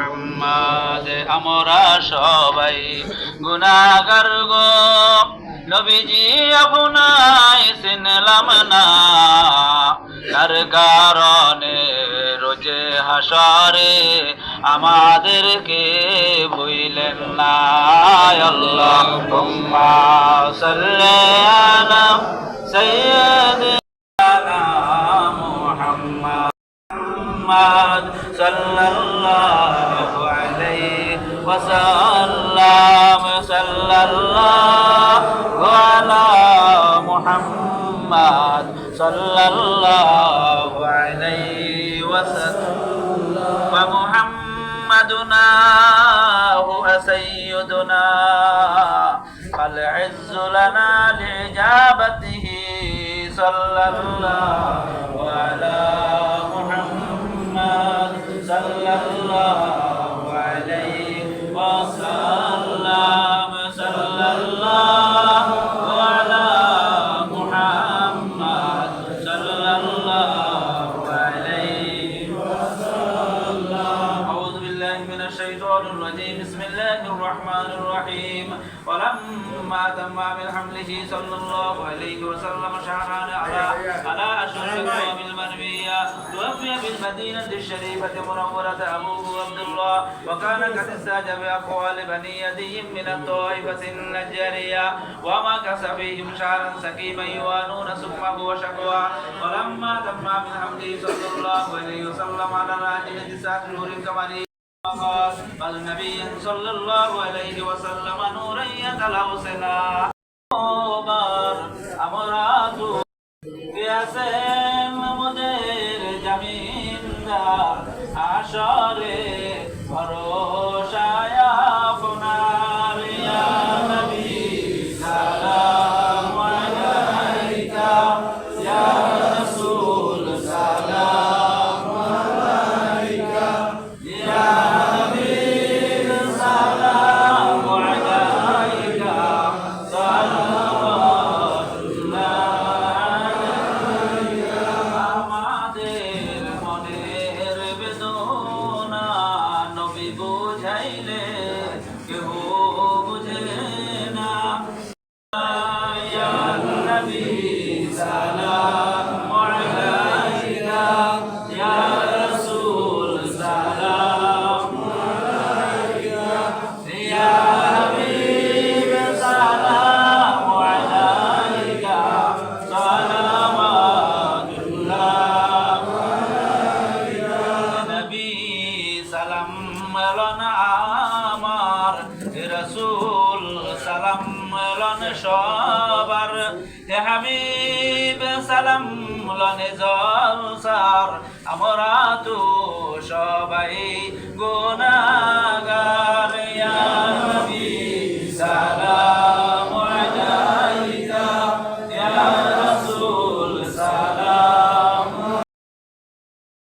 মুহাম্মদ আমরা সবাই গুনাহগার গো নবীজি আপনাই চিনলাম না তার কারণে রোজে হাসরে আমাদেরকে ভুইলেন না আল্লাহ সাল্লি আলা সাইয়্যিদিনা মুহাম্মদ محمد صلى الله عليه وسلم صلى الله على محمد صلى الله عليه وسلم. ومحمدنا هو سيدنا فالعز لنا لإجابته صلى الله على محمد صلى الله الرجيم بسم الله الرحمن الرحيم. ولما تم من حمله صلى الله عليه وسلم شهران على على أشهر الأيام المنوية توفي بالمدينة الشريفة منورة أبوه عبد الله وكان قد استاج بأقوال بني يدي من الطائفة النجارية ومكث فيهم شهرا سكيما يوانون سقمه وشكوى ولما تم من حمله صلى الله عليه وسلم على راجل تسعة نور الكمالية قال النبي صلى الله عليه وسلم نورا يتلوسنا আমরা তো দিয়াছেন আমাদের জামিনদার আসরে ভরসায় বুঝাইলে কেহ বুঝে না নবী সালাম আলাইকা আমার রসুল সালাম লন সবার। হাবিব সালাম লনে জলসার। আমরা তো সবাই গুনাগার